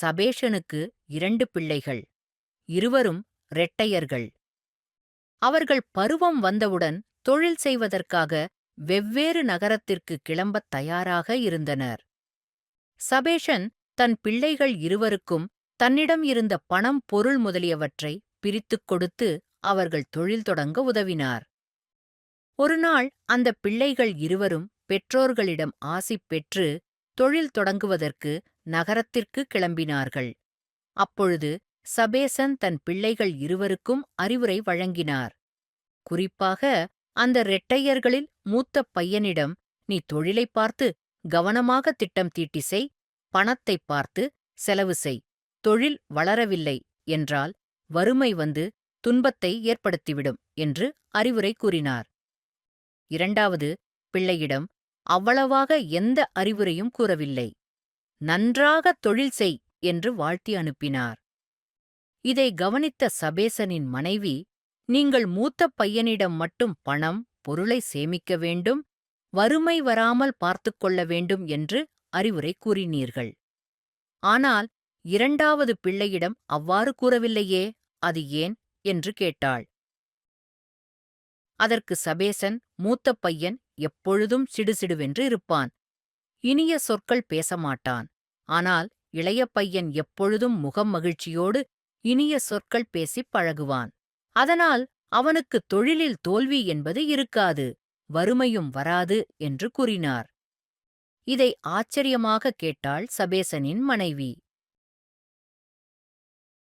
சபேஷனுக்கு இரண்டு பிள்ளைகள் இருவரும் ரெட்டையர்கள். அவர்கள் பருவம் வந்தவுடன் தொழில் செய்வதற்காக வெவ்வேறு நகரத்திற்கு கிளம்பத் தயாராக இருந்தனர். சபேஷன் தன் பிள்ளைகள் இருவருக்கும் தன்னிடம் இருந்த பணம் பொருள் முதலியவற்றை பிரித்துக் கொடுத்து அவர்கள் தொழில் தொடங்க உதவினார். ஒருநாள் அந்த பிள்ளைகள் இருவரும் பெற்றோர்களிடம் ஆசி பெற்று தொழில் தொடங்குவதற்கு நகரத்திற்கு கிளம்பினார்கள். அப்பொழுது சபேசன் தன் பிள்ளைகள் இருவருக்கும் அறிவுரை வழங்கினார். குறிப்பாக அந்த ரெட்டையர்களில் மூத்த பையனிடம் நீ தொழிலைப் பார்த்து கவனமாக திட்டம் தீட்டி செய் பணத்தைப் பார்த்து செலவு செய் தொழில் வளரவில்லை என்றால் வறுமை வந்து துன்பத்தை ஏற்படுத்திவிடும் என்று அறிவுரை கூறினார். இரண்டாவது பிள்ளையிடம் அவ்வளவாக எந்த அறிவுரையும் கூறவில்லை. நன்றாக தொழில் செய் என்று வாழ்த்தி அனுப்பினார். இதை கவனித்த சபேசனின் மனைவி நீங்கள் மூத்த பையனிடம் மட்டும் பணம் பொருளை சேமிக்க வேண்டும் வறுமை வராமல் பார்த்துக் கொள்ள வேண்டும் என்று அறிவுரை கூறினீர்கள். ஆனால் இரண்டாவது பிள்ளையிடம் அவ்வாறு கூறவில்லையே அது ஏன்? என்று கேட்டாள். அதற்கு சபேசன் மூத்த பையன் எப்பொழுதும் சிடுசிடுவென்று இருப்பான் இனிய சொற்கள் பேசமாட்டான் ஆனால் இளைய பையன் எப்பொழுதும் முகம் மகிழ்ச்சியோடு இனிய சொற்கள் பேசிப் பழகுவான். அதனால் அவனுக்கு தொழிலில் தோல்வி என்பது இருக்காது வறுமையும் வராது என்று கூறினார். இதை ஆச்சரியமாக கேட்டாள் சபேசனின் மனைவி.